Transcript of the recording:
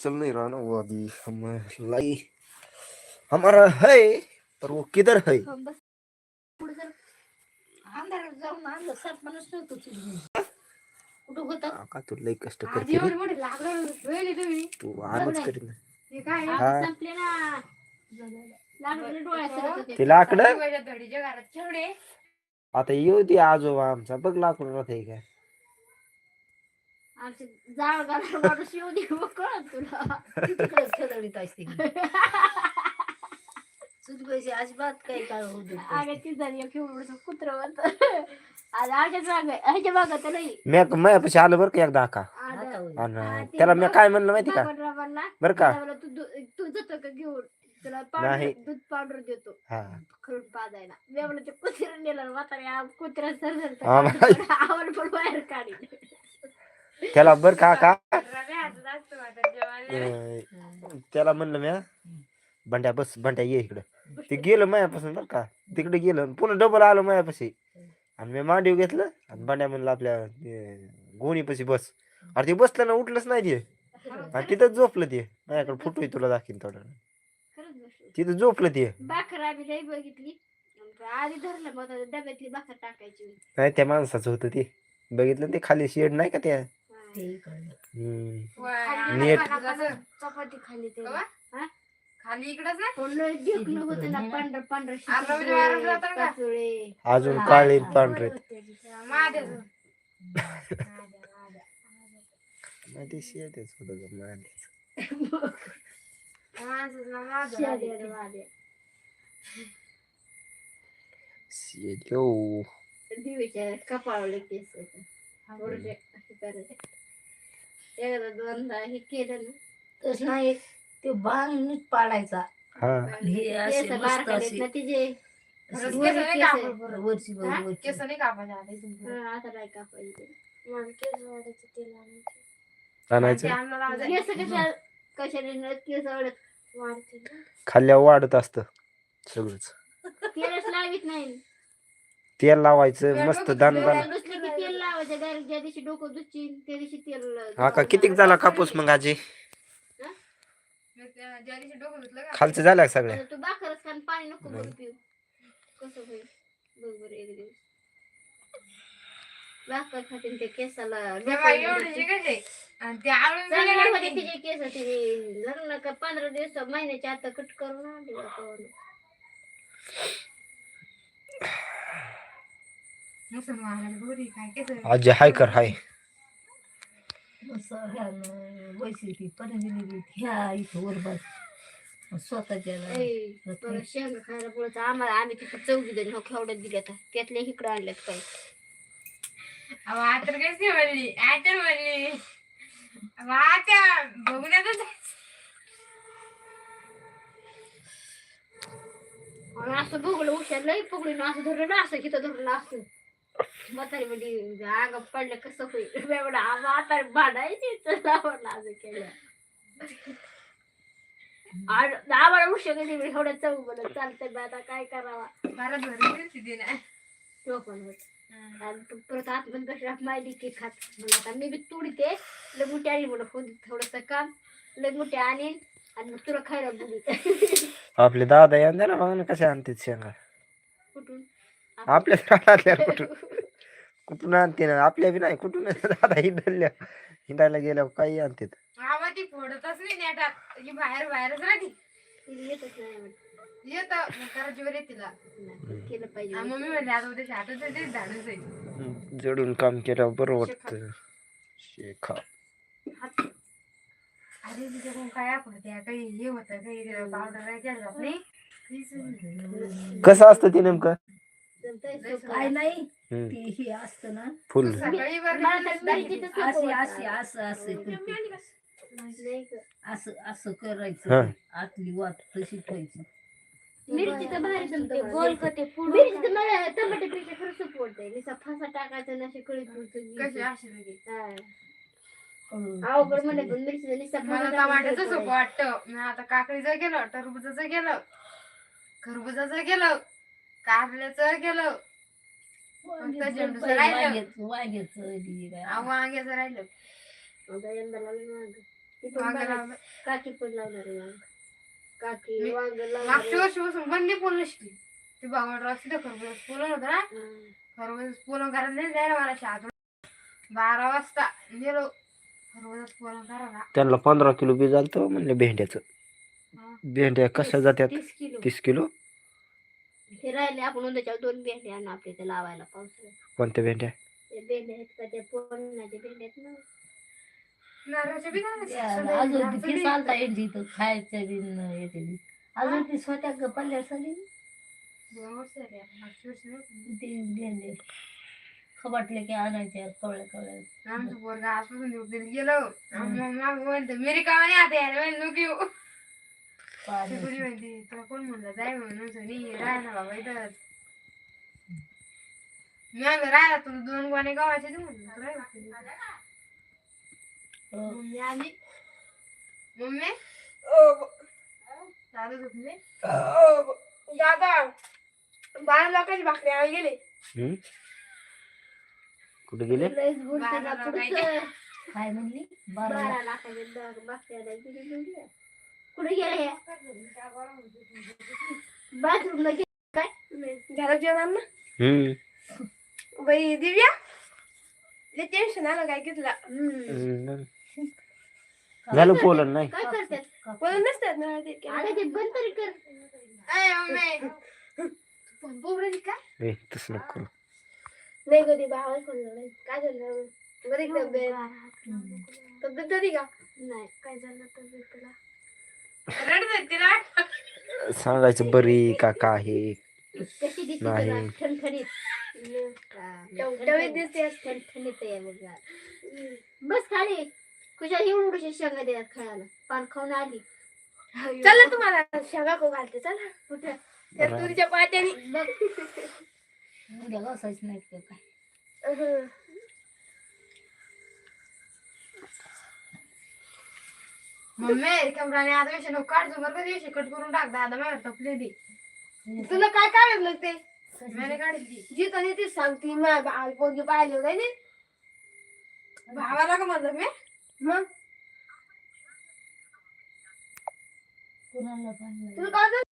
चल नहीं रहा ना वो अभी हम लाई। हमारा है पर वो किधर है? हम बस पुढे जर अंधारात जाऊन आणलं सरपणच नव्हतं तुझी कुठं होतं का तू लई कष्ट आज करते रे. एवढी मोठी लागलं वेळी तुम्ही तू आरामच करीत नाही. हे काय? आज हा. संपले ना लागले डोळ्यात. ते। लाकडं? धडीच्या घरात आता येऊ दे आजोबा आमचा बघ लाकूड राहते काय. आमचे जाळ घालून माणूस येऊ दे मग कळत तुला तिकडे खेळवलीत असते तुझी अजिबात काही काय होऊ देत अगं ती झाली केवढं कुत्र होत आज आजच माग ह्याच्या माग तर नाही मी माझ्यापाशी आलो बरं का एकदा का आणि त्याला मी काय म्हणलं माहिती का बरं का त्याला तू दु- तू जातो का घेऊन तुला नाही. दूध पावडर देतो हा खळून पाजायला मी म्हणलं ते कुत्र्या नेलं म्हातारे कुत्र्या सर आम्हाला- आवड पण बाहेर काढी त्याला बर का का? त्याला म्हणलं म्या बंड्या बस बंड्या ये इकडं. ते गेलं मायापासून बरं का तिकडे गेलं आणि पुन्हा डबल आलं मायापाशी. आणि मी मांडीव घेतलं आणि बंड्या म्हणलं आपल्या गोणीपाशी बस. अरे ते बसलं ना उठलंच नाही ते. आणि तिथं झोपलं ते. माझ्याकडे फुटू तुला दाखीन थोडं. तिथं झोपलं ते. नाही त्या माणसाचं होतं ते. बघितलं ते खाली शेड नाही का त्या? हा. खाली नीट. चपाती ते का? काचोळे अजून काळे पांढरे. कपाळावले केस होते. थोडेसे असे करायचे. एकदा दोनदा हे केलं ना तसं नाही ते बांग नीट पाडायचा हा हे असे केस मस्त बारकाले असे ना तिचे खरंच वर केस नाही केस आहे. कापड बरं. वरची हा? वरची केस नाही कापायचे आता इथून पुढे. हा, आता नाही कापायचे आणायचं ते आणलं लावायचं. केस कशा कशाने न केस आवडत वाढते खाल्ल्यावर वाढत असतं सगळंच तेलच लावित नाही तेल लावायचं मस्त डोक्यात दान तेल दान लावायचं. दुसरी की तेल लावायचं डायरेक्ट ज्या दिवशी डोकं त्या दिवशी तेल हा का? कितीक झाला कापूस मग आजी? मी त्या- ज्या दिवशी डोकं धुतलं का? खालचं झाल्या का सगळ्या तू खान पाणी नको पिऊ. कसं होईल? बघ बरं एक दिवस. बाकर खातीन ते केसाला तेव्हा कसे आणि ते आळून चांगले गेले होते की. तिचे केस तिने लग्न का पंधरा दिवस महिन्याच्या आता कट करून आणले बापावरून. मुसलमानाला गोरी काय केस आजी हाय. कर हाय स्वतःच्या आम्हाला आम्ही तिथे चौघी जण हो खेवड्यात दिल्या त्यातल्या इकडे आणल्यात काही अहो, आतर कशी म्हणली? म्हणली. असं बघलं हुशार लई पकडून असं धरलं ना असं तिथं धरलं असं. म्हातारी म्हणजे अंग पडलं कसं होईल एवढा म्हातारी भांडायची तर केलं आम्हाला उशीर कधी एवढं चौ बोलत चालतंय बा आता काय करावा भारत भरून दिली ती तो पण होत परत आतमध्ये कशा माहिती की खात म्हणलं आता मी बी तुडते लय आणि म्हणून होती थोडस काम लय आणीन आणि मग तुला खायला बोली आपले दादा या ना बघा ना आणते शेंगा कुठून आपल्या रानातल्या कुठून कुठून आणते ना? आपल्या बी नाही कुठून? दादा हिंडल्या हिंडायला गेल्यावर काही आणते आवा ती फोडतच नाही नेटात. ही बाहेर बाहेरच राहते. तिला येतच नाही म्हणत. येत. करा जीवर येत तिला. नाही, केलं पाहिजे. आणि मम्मी म्हणली आता उद्या हातच आहे ते झाडच आहे. जडून काम केल्यावर बरं वाटतं. शेखा. अरे तिच्याकडून काय आपण त्या काही हे होतं काही पावडर केलं जात नाही. कसं असतं ते नेमकं. काय नाही ते हे असतं ना. फुल. असे वाटतं. असे असं असं करते. नाही का? असं असं. करायचं. आतली वाट तशी ठेवायची. मिरचीचं भारी जमते गोल करते मिरचीचं मला टमाट्यापेक्षा खरं सोपं वाटतंय नुसता फासा टाकायचा ना अशी कळी. अवघड पण मिरचीचं नुसता मला टमाट्याचं सोपं वाटतं मी आता काकडीचं केलं टरबुजाचं केलं खरबुजाचं कारल्याचं केलं वांग्याचं झेंडूचं राहिलं. वांग्याचं वांग्याचं बी काय. वांग्याचं राहिलं आता यंदा लागलं महाग. ती पण वांग बारा- लावलं. काकी पण लावणार आहे वांग काकी मी- वांग लावणार मागच्या आहे. वर्षीपासून बंदी पोल शिकली ते खरबूज होतं ना हं. खरबूज करायला नाही जायला मला बारा वाजता गेलो खरबूज पोलन करायला त्यांना पंधरा किलो बी झालं म्हणले भेंड्याचं हा. भेंड्या कशा जात्यात तीस किलो तीस किलो हे राहिले आपण उद्याच्या दोन भेंडे आणू आपल्या इथे लावायला पावसाळ्यात. कोणत्या भेंड्या? ते भेंडे आहेत का आहेत ना. नारळाच्या बी झालं. त्या सगळं अजून नारळाचं ती बी चालता येते इथं खायच्या बी न याच्या बी अजून ती स्वतः पल्ल्या सगळी. दोन वर्ष झाली आता. मागच्या वर्षी नव्हती. ते भेंडे. खबाटले की आणायच्या कवळ्या कवळ्या. आमचं पोरगं आजपासून ड्युटीला गेलो. आम्ही मग म्हणतो मेरी कामाने आता यायला म्हणजे नको येऊ. कुणी म्हणते तुला कोण म्हणलं? जाय म्हणून सनी राहायला बाबा इथंच. मी आम्ही राहायला तुला दोन गोणे गावाचे दे म्हणलं तू तिथे. हो. मम्मी आली. मम्मी? दादा झोपले? दादा बारा लोकांची भाकरी आणायला गेले? कुठे गेले? बारा. लाखाचे. काय म्हणली? बारा लाखाचे कुठे गेले बाथरूमला गेले काय? झालं जेवण ना? हम्म. बाई दिव्या? लय टेन्शन आलं काय घेतलं. झालं पोलन नाही. काय करतात? बोलून नसतात ना ते अरे ते बंद तरी कर. अय मम्मी बोबडे का? ए तसं नको. नाही कधी भावा फोन झाला काय झालं? बरी तब्येत? तब्येत बरी का? नाही काय झालं आहे तिला? सांगायचं बरी का कशी नाही. आहे बघा बस खाली. तुझ्या एवढ्याशा शेंगा देतात खायला. पान खाऊन आली. चला तुम्हाला शेंगा को घालते. चला. कुठं? त्या तुरीच्या पाट्याने. बघ. उद्या नाही का काय? मम्मी रिकामराने आता विषय नको काढतो बरं का दिवशी कट करून टाक दादा माझ्या तपले दे तुला काय काय लागते मैंने काढली जी तरी ती सांगते माझ्या भाव पोरगी पाहिली होती ना भावाला का म्हणलं मी? मग? तुला काय